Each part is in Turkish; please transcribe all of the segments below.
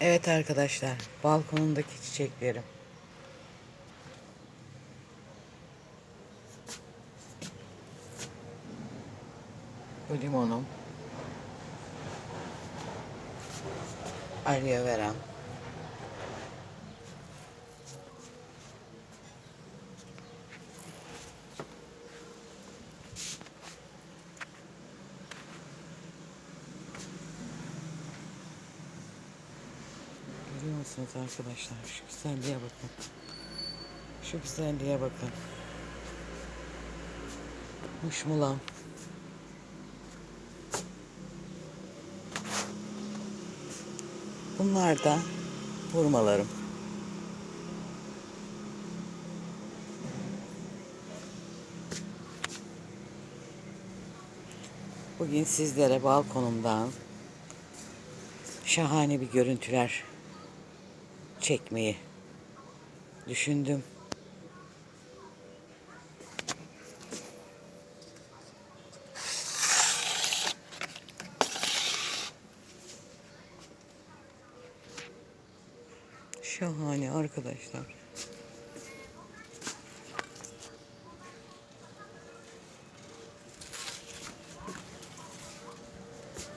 Evet arkadaşlar, balkonumdaki çiçeklerim. Bu limonum. Aloe veram. Musunuz arkadaşlar? Şu güzelliğe bakın. Şu güzelliğe bakın. Muşmulam. Bunlar da hurmalarım. Bugün sizlere balkonumdan şahane bir görüntüler çekmeyi düşündüm. Şahane arkadaşlar.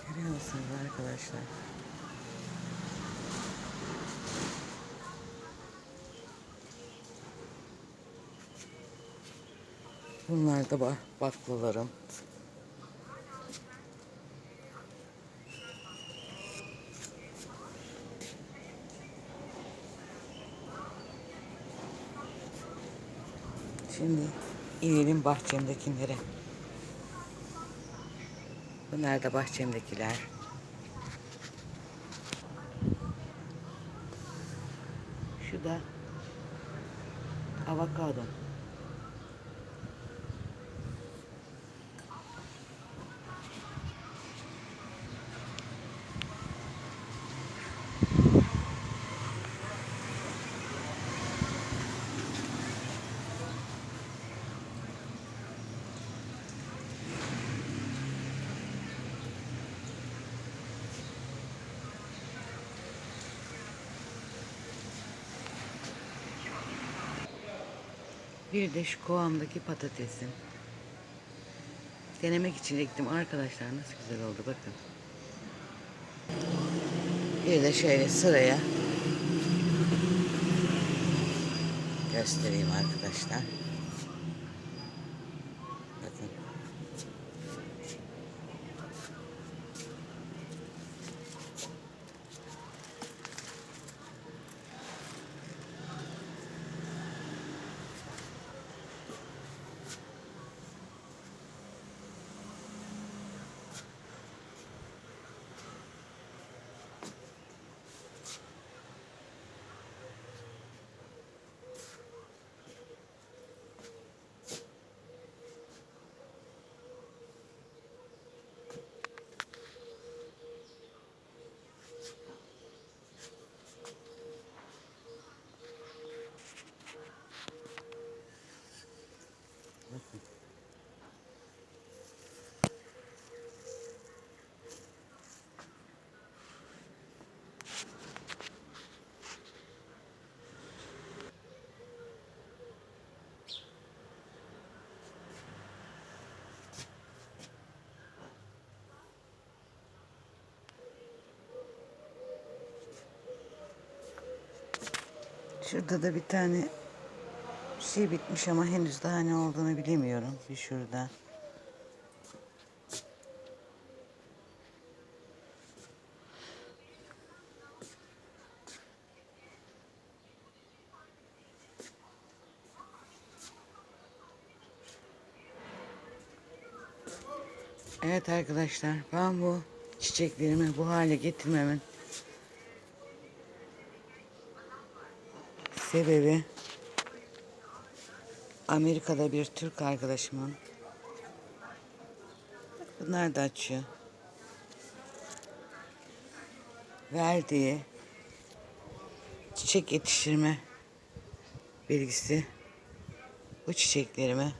Görüyor musunuz arkadaşlar? Bunlar da bak baklalarım. Şimdi inelim bahçemdekilere. Bunlar da bahçemdekiler. Şu da avokado. Bir de şu kovamdaki patatesim. Denemek için ektim arkadaşlar nasıl güzel oldu bakın. Bir de şöyle sıraya göstereyim arkadaşlar. Bakın. Şurada da bir tane şey bitmiş ama henüz daha ne olduğunu bilemiyorum. Bir şurada. Evet arkadaşlar ben bu çiçeklerimi bu hale getirmemin sebebi Amerika'da bir Türk arkadaşımın bunlar da açıyor verdiği çiçek yetiştirme bilgisi bu çiçeklerimi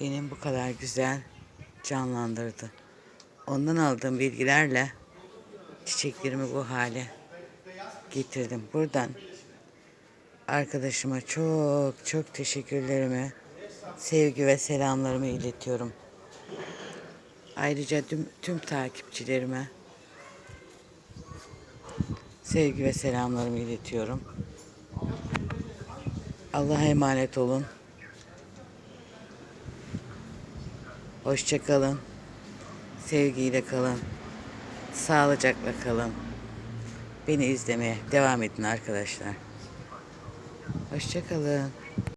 benim bu kadar güzel canlandırdı. Ondan aldığım bilgilerle çiçeklerimi bu hale getirdim. Buradan arkadaşıma çok çok teşekkürlerimi, sevgi ve selamlarımı iletiyorum. Ayrıca tüm, tüm takipçilerime sevgi ve selamlarımı iletiyorum. Allah'a emanet olun. Hoşça kalın. Sevgiyle kalın. Sağlıcakla kalın. Beni izlemeye devam edin arkadaşlar. Hoşça kalın.